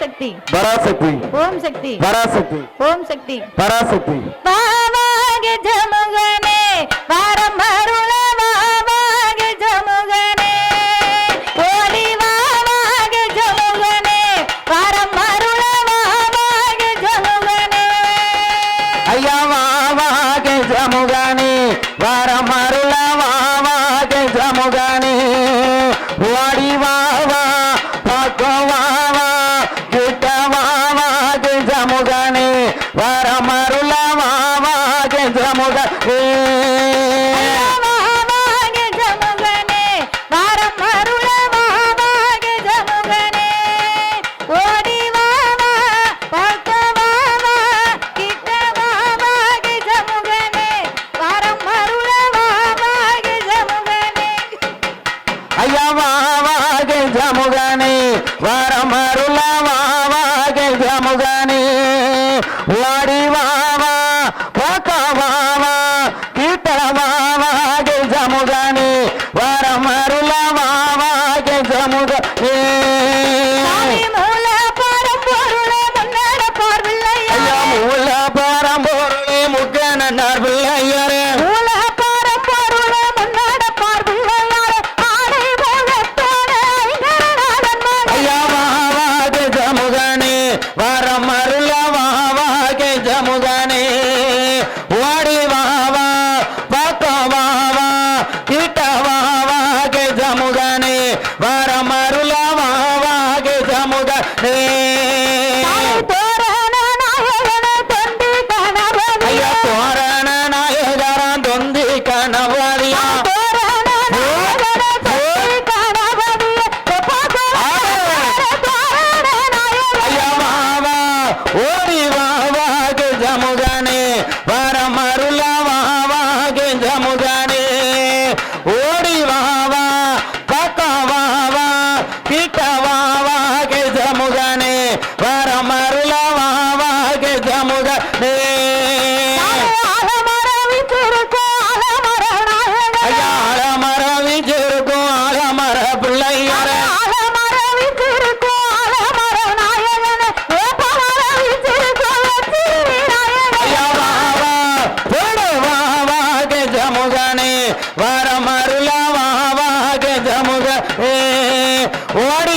பராசக்தி பராசக்தி ஓம் சக்தி. பராசக்தி ஓம் சக்தி. பராசக்தி பாவாக ஜமுகனே வாரம் அருள பாவாக ஜமுகனே. ஓடி வாவாக ஜமுகனே வாரம் அருள பாவாக ஜமுகனே. ஐயா வாவாக ஜமுகனே வாரம் அருள முருகனே வரமருள மாவாகேந்திர முருகனே ஐயா வாவாகேந்திர முருகனே வரமருள வாவாகேந்திர முருகனே ஓடி வா ஓடி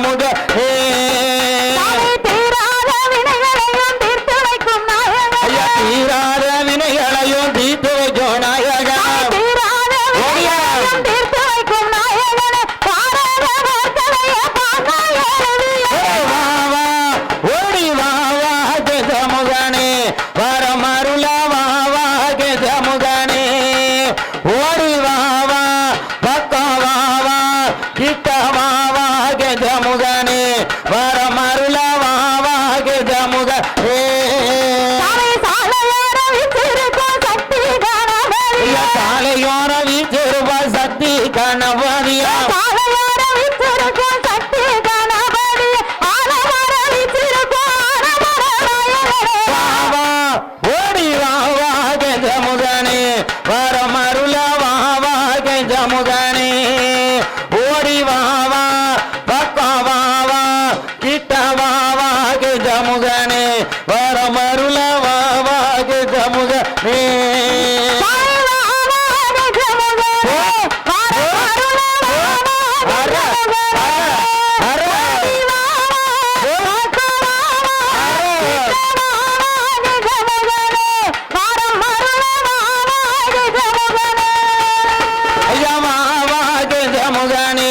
mão ஜமுகனே